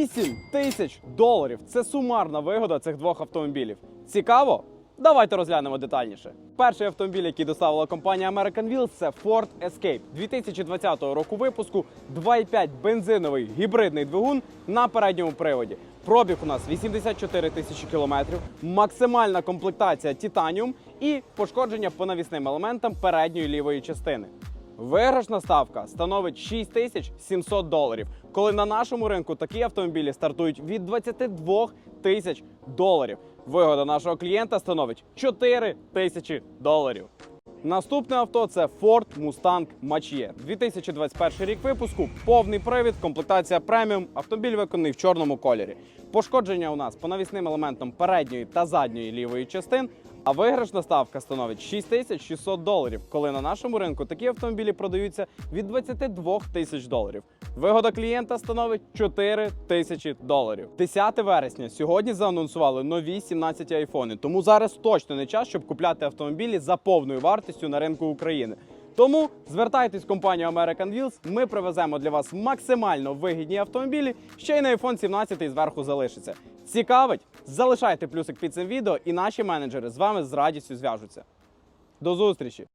8 тисяч доларів. Це сумарна вигода цих двох автомобілів. Цікаво? Давайте розглянемо детальніше. Перший автомобіль, який доставила компанія American Wheels, це Ford Escape 2020 року випуску 2,5 бензиновий гібридний двигун на передньому приводі. Пробіг у нас 84 тисячі кілометрів, максимальна комплектація Titanium і пошкодження по навісним елементам передньої лівої частини. Виграшна ставка становить 6700 доларів, коли на нашому ринку такі автомобілі стартують від 22 тисяч доларів. Вигода нашого клієнта становить 4 тисячі доларів. Наступне авто це Ford Mustang Mach-E. 2021 рік випуску, повний привід, комплектація преміум, автомобіль виконаний в чорному кольорі. Пошкодження у нас по навісним елементам передньої та задньої лівої частин. А виграшна ставка становить 6600 доларів, коли на нашому ринку такі автомобілі продаються від 22 тисяч доларів. Вигода клієнта становить 4 тисячі доларів. 10 вересня сьогодні заанонсували нові 17 айфони, тому зараз точно не час, щоб купляти автомобілі за повною вартістю на ринку України. Тому звертайтесь в компанію American Wheels, Ми привеземо для вас максимально вигідні автомобілі. Ще й на iPhone 17 зверху залишиться. Цікавить? Залишайте плюсик під цим відео, і наші менеджери з вами з радістю зв'яжуться. До зустрічі!